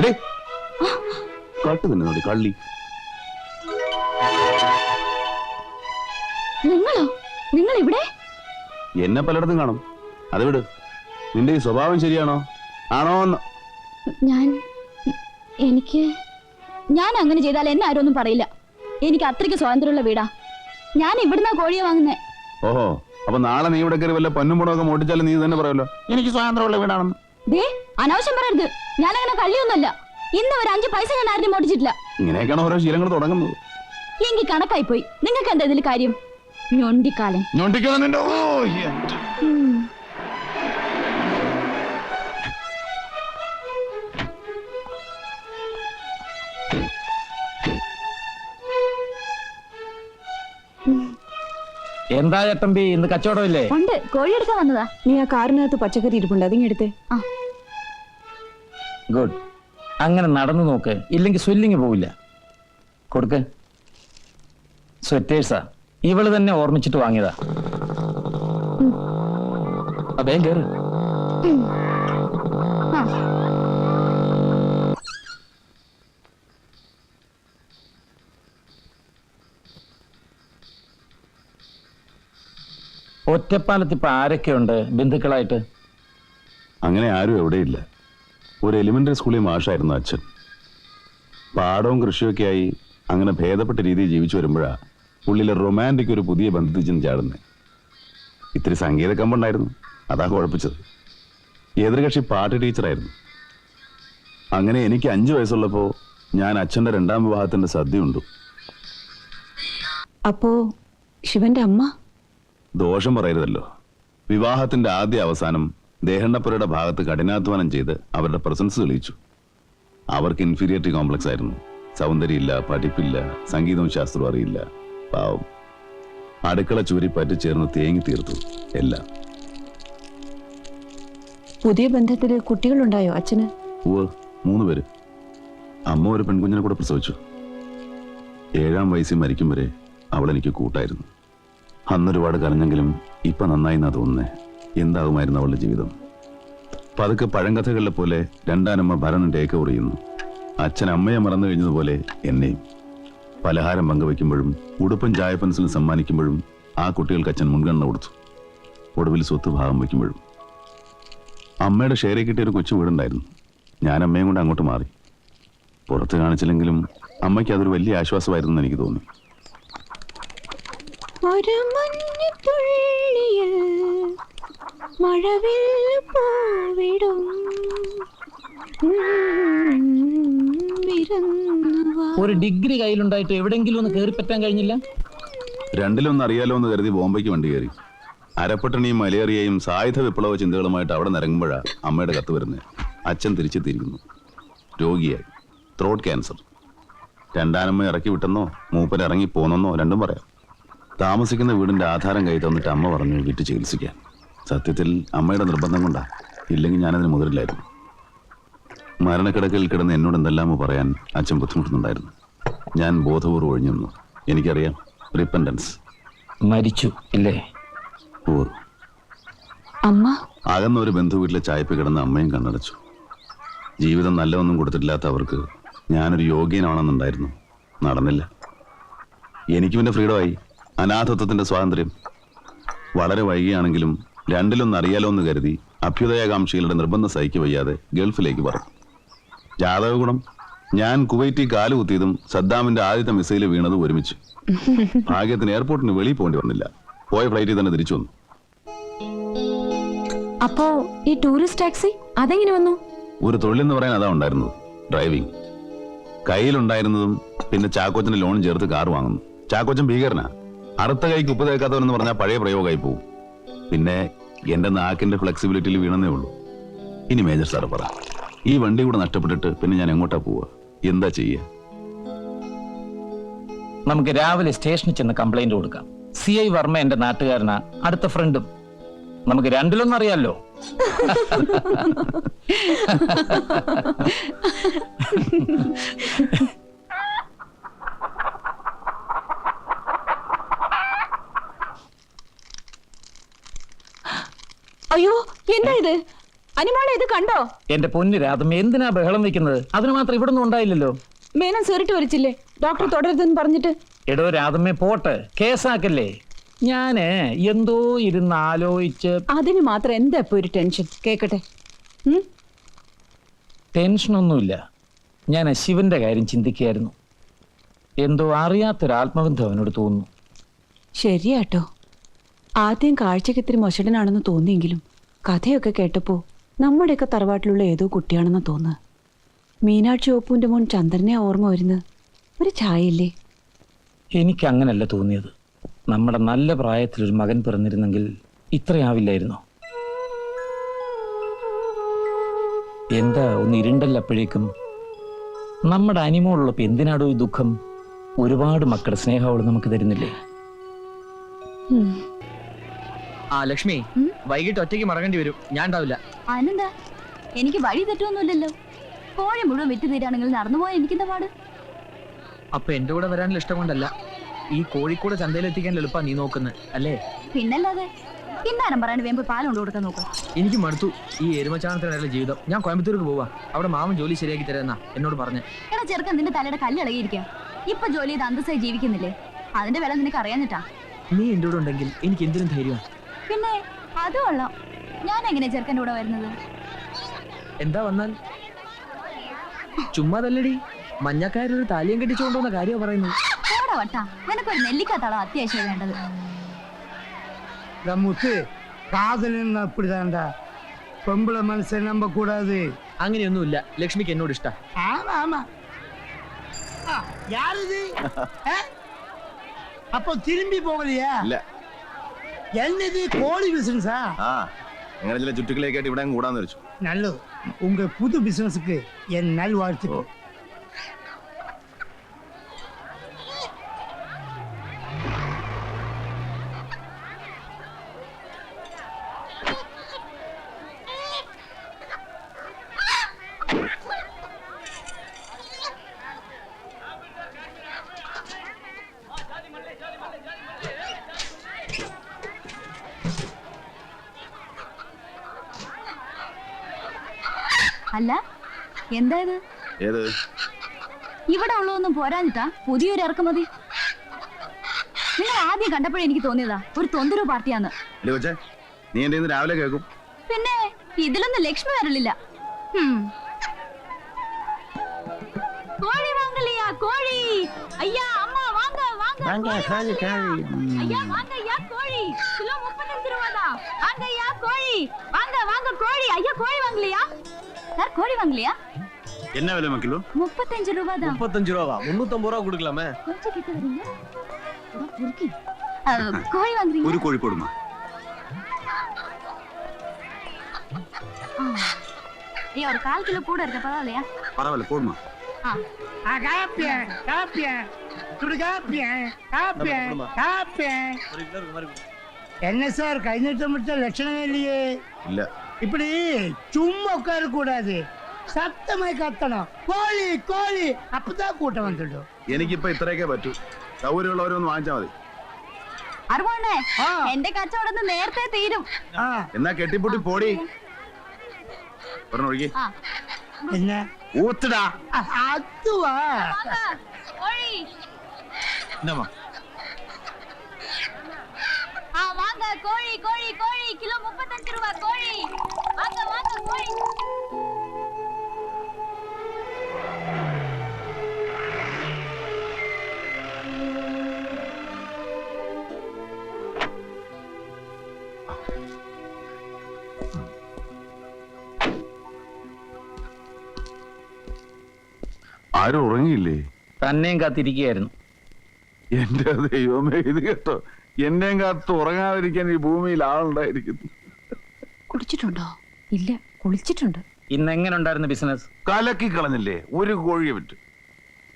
എടേ, കാട്ടു തന്നെ നോടി കള്ളി. നിങ്ങളോ? നിങ്ങൾ ഇവിടെ എന്നെ പലയിടത്തും കാണും. അത് വിട്. നിന്റെ ഈ സ്വഭാവം ശരിയാണോ? ആണോ ഞാൻ എനിക്ക് ഞാൻ അങ്ങനെ ചെയ്താൽ എന്നെ ആരും ഒന്നും പറയില്ല. എനിക്ക് അത്രയ്ക്ക് സ്വാതന്ത്ര്യമുള്ള വീടാ. ഞാൻ ഇവിടുന്ന കോഴിയെ വാങ്ങുന്നേ. ഓഹോ അപ്പൊ നാളെ നീ ഇവിടെ കയറി വല്ല പൊന്നും പണമൊക്കെ മോട്ടിച്ചാലും നീ തന്നെ പറയുമല്ലോ? എനിക്ക് സ്വാതന്ത്ര്യമുള്ള വീടാണെന്ന്. ദേ അനാവശ്യം പറയരുത്. ഞാൻ അങ്ങനെ കള്ളിയൊന്നുമല്ല ഇന്ന് ഒരു അഞ്ച് പൈസ ഞാൻ ആരും മോടിച്ചിട്ടില്ല ഇങ്ങനെയൊക്കെയാണ് ഓരോ ശീലങ്ങൾ തുടങ്ങുന്നത്. എങ്കിൽ കണക്കായി പോയി. നിങ്ങൾക്ക് എന്താ ഇതിൽ കാര്യം? ഞൊണ്ടിക്കാലൻ. ഓ. എന്താ ചേട്ടമ്പി ഇന്ന് കച്ചവടമില്ലേ ഉണ്ട്. കോഴി എടുക്കാൻ വന്നതാ. നീ ആ കാറിനകത്ത് പച്ചക്കറി ഇരിപ്പുണ്ട്. അതിങ്ങെടുത്ത് ആ. ഗുഡ്. അങ്ങനെ നടന്നു നോക്ക്. ഇല്ലെങ്കിൽ സ്വില്ലിങ് പോവില്ല. കൊടുക്ക്. സ്വെറ്റേഴ്സാ. ഇവൾ തന്നെ ഓർമ്മിച്ചിട്ട് വാങ്ങിയതാ. അതേ കേറ്. ഒറ്റപ്പാലത്ത് ഇപ്പൊ ആരൊക്കെയുണ്ട് ബന്ധുക്കളായിട്ട്? അങ്ങനെ ആരും എവിടെയില്ല. ഒരു എലിമെന്ററി സ്കൂളിൽ മാഷായിരുന്നു അച്ഛൻ. പാടവും കൃഷിയൊക്കെ ആയി അങ്ങനെ ഭേദപ്പെട്ട രീതിയിൽ ജീവിച്ചു വരുമ്പോഴാ പുള്ളിയിലെ റൊമാന്റിക് ഒരു പുതിയ ബന്ധത്തിൽ ചെന്ന് ചാടുന്നത് ഇത്തിരി സംഗീത കമ്പുണ്ടായിരുന്നു. അതാ കുഴപ്പിച്ചത്. എതിർകക്ഷി പാട്ട് ടീച്ചറായിരുന്നു. അങ്ങനെ എനിക്ക് അഞ്ചു വയസ്സുള്ളപ്പോൾ ഞാൻ അച്ഛന്റെ രണ്ടാം വിവാഹത്തിന്റെ സദ്യ ഉണ്ടു. അപ്പോ ശിവന്റെ അമ്മ? ദോഷം പറയരുതല്ലോ. വിവാഹത്തിന്റെ ആദ്യ അവസാനം ദേഹണ്ണപ്പുരയുടെ ഭാഗത്ത് കഠിനാധ്വാനം ചെയ്ത് അവരുടെ പ്രസൻസ് തെളിയിച്ചു. അവർക്ക് ഇൻഫീരിയറിറ്റി കോംപ്ലക്സ് ആയിരുന്നു. സൗന്ദര്യമില്ല പഠിപ്പില്ല സംഗീതവും ശാസ്ത്രവും അറിയില്ല. പാവം. അടുക്കള ചൂരി പറ്റിച്ചേർന്ന് തേങ്ങി തീർത്തു. എല്ലാം. പുതിയ ബന്ധത്തിൽ കുട്ടികളുണ്ടായോ അച്ഛന്? മൂന്ന് പേര്. അമ്മ ഒരു പെൺകുഞ്ഞിനെ കൂടെ പ്രസവിച്ചു. ഏഴാം വയസ്സിൽ മരിക്കും വരെ അവളെനിക്ക് കൂട്ടായിരുന്നു. അന്നൊരുപാട് കരഞ്ഞെങ്കിലും ഇപ്പൊ നന്നായി എന്നാ തോന്നുന്നേ. എന്താകുമായിരുന്നു അവളുടെ ജീവിതം? പതുക്കെ പഴങ്കഥകളിലെ പോലെ രണ്ടാനമ്മ ഭരണം ടേക്ക് അച്ഛൻ അമ്മയെ മറന്നു കഴിഞ്ഞതുപോലെ എന്നെയും. പലഹാരം പങ്കുവെക്കുമ്പോഴും ഉടുപ്പും ചായപ്പൻസിലും സമ്മാനിക്കുമ്പോഴും ആ കുട്ടികൾക്ക് അച്ഛൻ മുൻഗണന കൊടുത്തു. ഒടുവിൽ സ്വത്ത് ഭാഗം വയ്ക്കുമ്പോഴും. അമ്മയുടെ ഷെയറിൽ കിട്ടിയ ഒരു കൊച്ചു വീടുണ്ടായിരുന്നു. ഞാൻ അമ്മയും കൊണ്ട് അങ്ങോട്ട് മാറി. പുറത്ത് കാണിച്ചില്ലെങ്കിലും അമ്മയ്ക്ക് അതൊരു വലിയ ആശ്വാസമായിരുന്നു എനിക്ക് തോന്നി. ഒരു മഞ്ഞത്തുള്ളിയിൽ മഴവിൽ പൂവിടും. ഒരു ഡിഗ്രി കയ്യിലുണ്ടായിട്ട് എവിടെങ്കിലും ഒന്ന് കയറി പറ്റാൻ കഴിഞ്ഞില്ല? രണ്ടിലൊന്നും അറിയാലോ എന്ന് കരുതി ബോംബെക്ക് വണ്ടി കയറി. അരപ്പട്ടണിയും മലേറിയയും സായുധ വിപ്ലവ ചിന്തകളുമായിട്ട് അവിടെ നിറങ്ങുമ്പോഴാണ് അമ്മയുടെ കത്ത് വരുന്നത് അച്ഛൻ തിരിച്ചെത്തിയിരിക്കുന്നു രോഗിയായി. Throat cancer. രണ്ടാനമ്മ ഇറക്കി വിട്ടെന്നോ മൂപ്പൻ ഇറങ്ങി പോന്നെന്നോ രണ്ടും പറയാം. താമസിക്കുന്ന വീടിന്റെ ആധാരം കൈ തന്നിട്ട് അമ്മ പറഞ്ഞു വിട്ട് ചികിത്സിക്കാൻ. സത്യത്തിൽ അമ്മയുടെ നിർബന്ധം കൊണ്ടാ. ഇല്ലെങ്കിൽ ഞാനതിന് മുതിരില്ലായിരുന്നു മരണക്കിടക്കിൽ കിടന്ന് എന്നോട് എന്തെല്ലാമോ പറയാൻ അച്ഛൻ ബുദ്ധിമുട്ടുന്നുണ്ടായിരുന്നു. ഞാൻ ബോധപൂർവം ഒഴിഞ്ഞു നിന്നു. എനിക്കറിയാം റിപ്പൻഡൻസ് മരിച്ചു ഇല്ലേ? ഓ അമ്മ? അകന്ന ഒരു ബന്ധു വീട്ടിലെ ചായപ്പ് കിടന്ന് അമ്മയും കണ്ണടച്ചു. ജീവിതം നല്ലതൊന്നും കൊടുത്തിട്ടില്ലാത്ത അവർക്ക് ഞാനൊരു യോഗ്യനാണെന്നുണ്ടായിരുന്നു. നടന്നില്ല. എനിക്ക് പിന്നെ ഫ്രീഡമായി അനാഥത്വത്തിന്റെ സ്വാതന്ത്ര്യം. വളരെ വൈകിയാണെങ്കിലും രണ്ടിലൊന്നും അറിയാലോ എന്ന് കരുതി അഭ്യുദയകാംക്ഷികളുടെ നിർബന്ധം സഹിക്കു വയ്യാതെ ഗൾഫിലേക്ക് പറഞ്ഞു ജാതക ഗുണം ഞാൻ കുവൈറ്റി കാൽ കുത്തിയതും സദ്ദാമിന്റെ ആദ്യത്തെ മിസൈൽ വീണതും ഒരുമിച്ച്. ഭാഗ്യത്തിന് എയർപോർട്ടിന് വെളിയിൽ പോകേണ്ടി വന്നില്ല. പോയ ഫ്ലൈറ്റിൽ തന്നെ തിരിച്ചു വന്നു. അപ്പോ ഈ ടൂറിസ്റ്റ് ടാക്സി അതെങ്ങനെ വന്നു? ഒരു തൊഴിലെന്ന് പറയാൻ അതാ ഉണ്ടായിരുന്നത്. ഡ്രൈവിംഗ് കയ്യിലുണ്ടായിരുന്നതും പിന്നെ ചാക്കോച്ചന്റെ ലോൺ ചേർത്ത് കാർ വാങ്ങുന്നു. ചാക്കോച്ചൻ ഭീകരനാ. അറുത്ത കൈക്ക് ഉപ്പ് തേക്കാത്തവനെന്ന് പറഞ്ഞാൽ പഴയ പ്രയോഗമായി പോവും. പിന്നെ എന്റെ നാക്കിന്റെ ഫ്ലെക്സിബിലിറ്റിയിൽ വീണെന്നേ ഉള്ളൂ. ഇനി മേജർ സാറ് പറ ഈ വണ്ടി കൂടെ നഷ്ടപ്പെട്ടിട്ട് പിന്നെ ഞാൻ എങ്ങോട്ടാ പോവുക എന്താ ചെയ്യുക നമുക്ക് രാവിലെ സ്റ്റേഷനിൽ ചെന്ന് കംപ്ലൈന്റ് കൊടുക്കാം. സി ഐ വർമ്മ എന്റെ നാട്ടുകാരനാ അടുത്ത ഫ്രണ്ടും നമുക്ക് രണ്ടിലൊന്നും അറിയാലോ? അയ്യോ എന്താ ഇത്? അനിമോളെ ഇത് കണ്ടോ? എന്റെ പൊന്നു രാധമ്മ എന്തിനാ ബഹളം വെക്കുന്നത്? അതിന് മാത്രം ഇവിടെ ഒന്നും ഉണ്ടായില്ലല്ലോ. മേനൻ സേറിട്ട് വലിച്ചില്ലേ? ഡോക്ടർ തുടരുതെന്ന് പറഞ്ഞിട്ട്. എടോ രാധമ്മ പോട്ടെ. കേസാക്കല്ലേ? ഞാൻ എന്തോ ഇരുന്ന് ആലോചിച്ച് അതിന് മാത്രം എന്താ ഇപ്പൊ ഒരു ടെൻഷൻ? കേക്കട്ടെ? ടെൻഷനൊന്നുമില്ല. ഞാൻ ശിവന്റെ കാര്യം ചിന്തിക്കുകയായിരുന്നു. എന്തോ അറിയാത്തൊരു ആത്മബന്ധം അവനോട് തോന്നുന്നു. ശരിയാട്ടോ. ആദ്യം കാഴ്ചക്ക് ഇത്തിരി മൊശടനാണെന്ന് തോന്നിയെങ്കിലും കഥയൊക്കെ കേട്ടപ്പോ നമ്മുടെയൊക്കെ തറവാട്ടിലുള്ള ഏതോ കുട്ടിയാണെന്ന് തോന്നുന്നു. മീനാക്ഷി ഓപ്പുവിന്റെ മോൻ ചന്ദ്രനെ ഓർമ്മ വരുന്നത് ഒരു ചായയില്ലേ? എനിക്ക് അങ്ങനല്ല തോന്നിയത്. നമ്മുടെ നല്ല പ്രായത്തിൽ ഒരു മകൻ പിറന്നിരുന്നെങ്കിൽ ഇത്രയാവില്ലായിരുന്നോ? എന്താ ഒന്ന് ഇരുണ്ടല്ലപ്പോഴേക്കും നമ്മുടെ അനിമോളുള്ളപ്പോ എന്തിനാടോ ഈ ദുഃഖം? ഒരുപാട് മക്കളുടെ സ്നേഹം അവൾ നമുക്ക് തരുന്നില്ലേ? ആ ലക്ഷ്മി. വൈകിട്ട് ഒറ്റയ്ക്ക് മറങ്ങേണ്ടി വരും. ഞാൻ ഉണ്ടാവില്ല അനന്താ എനിക്ക് വഴി തെറ്റൊന്നുമില്ലല്ലോ കോഴി മുഴുവൻ വിറ്റ് തീരാണെങ്കിൽ നടന്നു പോയാൽ എനിക്കെന്താ പാട്? അപ്പൊ എന്റെ കൂടെ വരാനുള്ള ഇഷ്ടം കൊണ്ടല്ല. ഈ കോഴിക്കൂടെ ചന്തയിൽ എത്തിക്കാൻ എളുപ്പാ നീ നോക്കുന്നത് അല്ലേ? പിന്നല്ലാതെ പിന്നാരം പറയാൻ വേമ്പ് പാലം കൊണ്ട് കൊടുക്കാൻ നോക്കും. എനിക്ക് മടുത്തു ഈ എരുമച്ചാണത്തിനിടയിലെ ജീവിതം. ഞാൻ കോയമ്പത്തൂർക്ക് പോവാ. അവിടെ മാമൻ ജോലി ശരിയാക്കി തരാന്നാ എന്നോട് പറഞ്ഞു. എടാ ചെറുക്കൻ നിന്റെ തലയുടെ കല്ലിളകിയിരിക്കുക ഇപ്പൊ ജോലി ചെയ്ത് അന്തസ്സായി ജീവിക്കുന്നില്ലേ? അതിന്റെ വില നിനക്ക് അറിയാഞ്ഞിട്ടാ. നീ എന്റെ കൂടെ ഉണ്ടെങ്കിൽ എനിക്ക് എന്തിനും ധൈര്യം പിന്നെ അത് കൊള്ളാം ഞാൻ എങ്ങനെ ചെറുക്കൻ്റെ കൂടെ വരുന്നത് എന്താ വന്നാൽ ചുമ്മാതല്ലടി മഞ്ഞക്കാരൊരു താലിയം കെട്ടിച്ചുകൊണ്ടുവന്ന കാര്യമാണ് പറയുന്നത് ഓടാ വട്ടാ നിനക്കൊരു നെല്ലിക്കാത്തളം അത്യാവശ്യം വേണ്ടത് முத்து காதலின்னு அப்படிதான்டா பொம்பளை மனுஷன் நம்ப கூடாது അങ്ങനെയൊന്നുമില്ല ലക്ഷ്മിക്ക് എന്നോട് ഇഷ്ട ஆமா ஆமா ஆ, யார் இது ஆ? அப்போ திரும்பி போகலையா ഇല്ല என்னது கோழி பிசினஸா ആ അങ്ങനെ ചില ചുറ്റുക്കളിയൊക്കെ ഇവിടെ അങ്ങ് കൂടാന്ന് വെച്ചു நல்லது உங்க புது பிசினஸுக்கு என் நல்வாழ்த்துக்கள் അല്ല എന്താ ഇത് ഏത്? ഇവിടെ ഉള്ളതൊന്നും പോരാഞ്ഞിട്ടാ പുതിയൊരു ഇറക്കുമതി. നിങ്ങൾ ആദ്യം കണ്ടപ്പോഴേ എനിക്ക് തോന്നിയതാ ഒരു തൊന്തരൂ പാർട്ടിയാന്ന്. നീ എന്റെ രാവിലെ കേൾക്കും. പിന്നെ ഇതിലൊന്നും ലക്ഷ്മി വരലില്ല. കോഴി വാങ്ങലിയ കോഴി. അയ്യാ അമ്മ വാങ്ങ വാങ്ങ കോഴി അയ്യാ വാങ്ങയ്യാ കോഴി. കിലോ മുപ്പത്തഞ്ച് രൂപ വാങ്ങയ്യാ കോഴി. വാങ്ങ വാങ്ങ കോഴി. അയ്യാ കോഴി വാങ്ങലിയാ. சார் கோழி வாங்கலையா? என்ன விலை கிலோ முப்பத்தஞ்சு ரூபா தான் முப்பத்தஞ்சு ரூபா முன்னூத்தம்பது ரூபா கொடுக்கலாமே. கொஞ்சம் கிட்ட வரீங்க கோழி வாங்குறீங்க ஒரு கோழி போடுமா? ஐயா ஒரு கால் கிலோ கூட இருக்க பரவாயில்லையா? பரவாயில்ல போடுமா? காப்பிய காப்பிய. சுடு காப்பிய காப்பிய காப்பிய. என்ன சார் கை நீட்ட மட்டும் லட்சணமே இல்லையே. இல்ல. இப்படி சும்மா உட்கார கூடாது சத்தமாய் கத்தணும் கோழி கோழி அப்பதான் கூட்டம் வந்துடும் എനിക്കിപ്പോ ഇത്രയൊക്കെ പറ്റൂ സൗകര്യമുള്ളവരൊന്ന് വാങ്ങിച്ചാൽ മതി അറുപണ്ണേ ആ. എന്റെ കച്ചവടം ഇന്ന് നേരത്തെ തീരും ஆ എന്നാ കെട്ടിപ്പൊട്ടി പോടി പറഞ്ഞൊഴുകി ആ என்ன ഊത്തിടാ அ- அதுவா வாங்க, கோழி എന്നാ ஆ வாங்க கோழி கோழி கோழி கிலோ முப்பத்தஞ்சு ரூபா கோழி வாங்க வாங்க கோழி ആരും ഉറങ്ങിയില്ലേ? തന്നെയും കാത്തിരിക്കുകയായിരുന്നു. എന്റെ ദൈവമേ ഇത് കേട്ടോ. എന്നെയും കാത്തു ഉറങ്ങാതിരിക്കാൻ ഈ ഭൂമിയിൽ ആളുണ്ടായിരിക്കുന്നു. കുടിച്ചിട്ടുണ്ടോ ഇല്ല കുളിച്ചിട്ടുണ്ട്. ഇന്ന് എങ്ങനെ ഉണ്ടായിരുന്നു ബിസിനസ് കലക്കി കളഞ്ഞില്ലേ? ഒരു കോഴിയെ വിറ്റ്.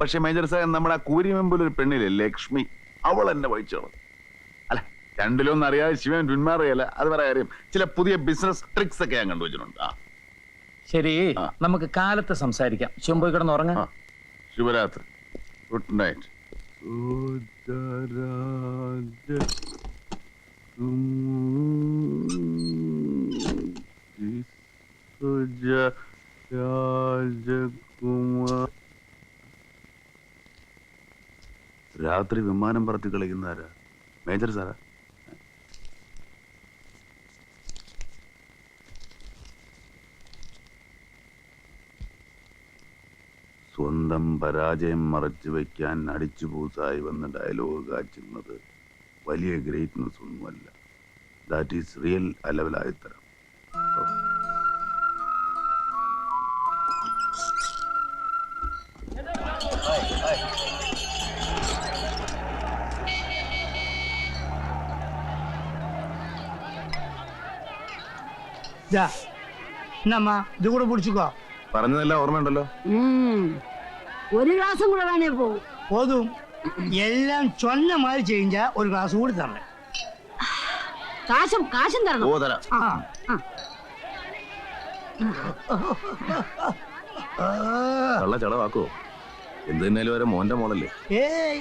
പക്ഷെ മേജർ സാഹേബ് നമ്മുടെ ആ കൂരിമെമ്പിൽ ഒരു പെണ്ണില്ലേ ലക്ഷ്മി? അവൾ എന്നെ വഹിച്ചോളും അല്ല രണ്ടിലൊന്നും അറിയാതെ ശിവൻ പിന്മാറിയല്ല അത് വേറെ കാര്യം. ചില പുതിയ ബിസിനസ് ട്രിക്സ് ഒക്കെ ഞാൻ കണ്ടുവച്ചിട്ടുണ്ട് ആ. ശരി ആ. നമുക്ക് കാലത്ത് സംസാരിക്കാം. ശിവൻ പോയി കിടന്ന് ഉറങ്ങാം. ആ. ശുഭരാത്രി. Good night. രാത്രി വിമാനം പറത്തി കളിക്കുന്ന കളിക്കുന്നതാരാ മേജർ സാറാ? സ്വന്തം പരാജയം മറച്ചു വെക്കാൻ അടിച്ചു പൂസായി വന്ന ഡയലോഗ് കാച്ചുന്നത് വലിയ ഗ്രേറ്റ്നസ് ഒന്നുമല്ല. That is real അലവലായത്തരം. ഇതാ എന്നമ്മ ഇത് കൂടെ പിടിച്ചിക്കോ പറഞ്ഞതെല്ലാം ഓർമ്മയുണ്ടല്ലോ ഒരു ഗ്ലാസും കൂടെ വേണേ പോകും പോതും എല്ലാം ചൊന്ന മാതിരി ചെയ്ഞ്ചാ ഒരു ഗ്ലാസ് കൂടി തരണേ കാശും കാശും തരണം ഓ തരാം ആ ആ. കള്ള ചളവാക്കോ എന്ത് തന്നെയാലും വരെ മോന്റെ മോളല്ലേ ஏய்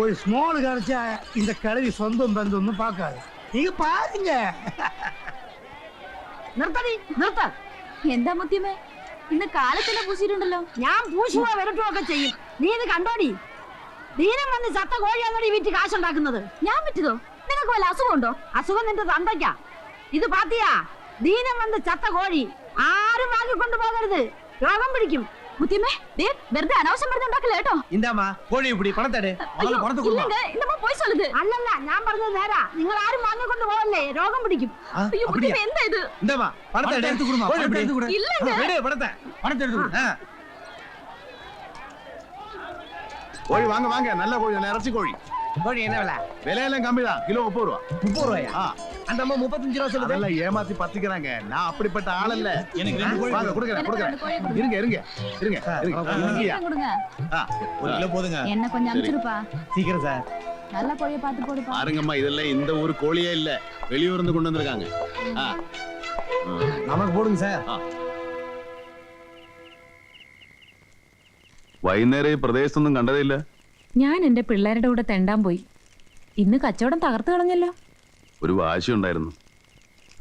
ஒரு ஸ்மால் கிடைச்சா இந்த கிழவி சொந்தம் பந்தம் பார்க்காது நீங்க பாருங்க നിർത്തടി നിർത്ത. എന്താ മുത്തിയമ്മേ ഇന്ന് കാലത്തിന്റെ പൂശിയിട്ടുണ്ടല്ലോ. ഞാൻ പൂശുവോ വരട്ടുവോ ഒക്കെ ചെയ്യും. നീ ഇത് കണ്ടോടി? ദീനം വന്ന് ചത്ത കോഴിയാന്നോടി വീട്ടിൽ കാശുണ്ടാക്കുന്നത്? ഞാൻ വിറ്റതോ? നിങ്ങൾക്ക് വല്ല അസുഖമുണ്ടോ? അസുഖം നിന്റെ തന്തയ്ക്ക. ഇത് പാത്തിയാ. ദീനം വന്ന് ചത്ത കോഴി ആരും വാങ്ങിക്കൊണ്ടു പോകരുത്. രോഗം പിടിക്കും. முத்தியமே டேட் வெறுத அனவசம் மருந்து உண்டாக்க லேட்டோ இந்தாமா கோழி இப்படி பணத்தடு முதல்ல பணத்தை கொடு இல்லங்க இந்தமா போய் சொல்லுது. அல்லல்ல நான் பறந்தது வேற. நீங்க யாரும் வாங்கி கொண்டு போகல ரோகம் பிடிக்கும். ஐயோ முத்தியமே எந்த இது? இந்தாமா பணத்தை எடுத்து கொடுமா பணத்தை எடுத்து கொடு. இல்லங்க. ரெடி பணத்தை. பணத்தை எடுத்து கொடு. கோழி வாங்க வாங்க. நல்ல கோழி நல்ல இறச்சி கோழி. கோழி என்ன விலை വിലയെല്ലാം കമ്മിതാ കിലോ മുപ്പത് രൂപ முப்பது ரூபாயா ஆ. அந்த அம்மா முப்பத்தஞ்சு ரூபா சொல்லுது அதெல்லாம் ஏமாத்தி பத்திக்கிறாங்க நான் அப்படிப்பட்ட ஆள் அல்ல எனக்கு ரெண்டு கோழி வாங்க கொடுக்குறேன் எனக்கு கொடுக்குறேன் ரெண்டு கோழி கொடுங்க. இருங்க இருங்க இருங்க இருங்க. இருங்கய்யா. கொடுங்க ஆ, ஒரு கிலோ போதுங்க என்ன கொஞ்சம் அனுப்பிச்சிருப்பா சீக்கிரம் சார் நல்ல கோழியை பார்த்து போடுப்பா பாருங்கம்மா இதெல்லாம் இந்த ஊர் கோழியே இல்ல வெளியூர்ல இருந்து கொண்டு வந்திருக்காங்க ஆ. ம். நமக்கு போடுங்க சார் വൈകുന്നേരം ഈ പ്രദേശത്തൊന്നും കണ്ടതില്ല ഞാൻ എന്റെ പിള്ളേരുടെ കൂടെ തെണ്ടാൻ പോയി. ഇന്ന് കച്ചവടം തകർത്തു കളഞ്ഞല്ലോ. ഒരു വാശി ഉണ്ടായിരുന്നു.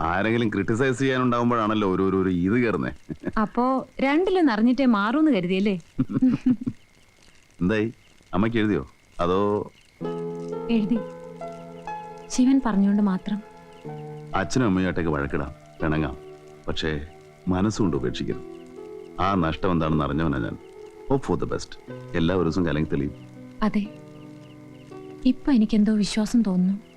ആരെങ്കിലും ക്രിട്ടിസൈസ് ചെയ്യാനുണ്ടാവുമ്പോഴാണല്ലോ ഒരു ഇത് കയറുന്നേ അപ്പോ രണ്ടിലും നിറഞ്ഞിട്ടേ മാറൂന്ന് കരുതിയല്ലേ? എന്തായി? അമ്മയ്ക്ക് എഴുതിയോ? അതോ എഴുതി. ശിവൻ പറഞ്ഞുകൊണ്ട് മാത്രം. അച്ഛനും അമ്മയായിട്ടൊക്കെ വഴക്കിടാം പിണങ്ങാം. പക്ഷേ മനസ്സുകൊണ്ട് ഉപേക്ഷിക്കരുത് ആ നഷ്ടം എന്താണെന്ന് അറിഞ്ഞവനാ ഞാൻ. ഹോപ്പ് ഫോർ ദ ബെസ്റ്റ് എല്ലാ ദിവസവും കലങ്ങി തെളിയും. അതെ. ഇപ്പൊ എനിക്കെന്തോ വിശ്വാസം തോന്നുന്നു.